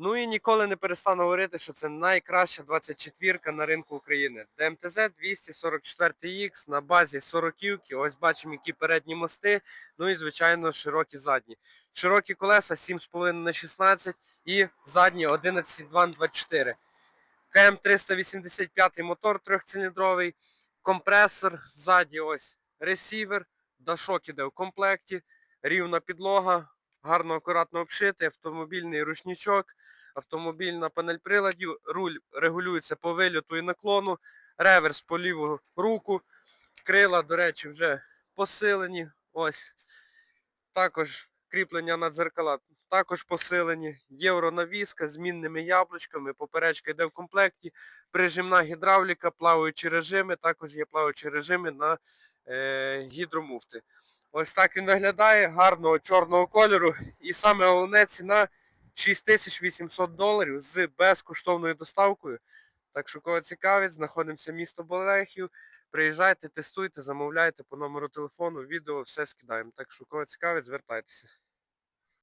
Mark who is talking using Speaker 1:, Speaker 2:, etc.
Speaker 1: Ну і ніколи не перестану говорити, що це найкраща 24-ка на ринку України. ДМТЗ 244X на базі 40-ки. Ось бачимо, які передні мости. Ну і, звичайно, широкі задні. Широкі колеса 7,5 на 16 і задні 11,2 на 24. КМ 385 мотор трьохциліндровий, компресор, ззаді ось ресівер, дашок іде в комплекті, рівна підлога, гарно акуратно обшитий, автомобільний ручничок, автомобільна панель приладів, руль регулюється по вильоту і наклону, реверс по ліву руку, крила, до речі, вже посилені. Ось. Також кріплення на дзеркала також посилені. Євронавіска з змінними яблучками, поперечка йде в комплекті, прижимна гідравліка, плаваючі режими, також є плаваючі режими на е, гідромуфти. Ось так він виглядає, гарного чорного кольору. І саме головне ціна 6800 доларів з безкоштовною доставкою. Так що кого цікавить, знаходимося місто Болехів. Приїжджайте, тестуйте, замовляйте по номеру телефону, відео, все скидаємо. Так що кого цікавить, звертайтеся.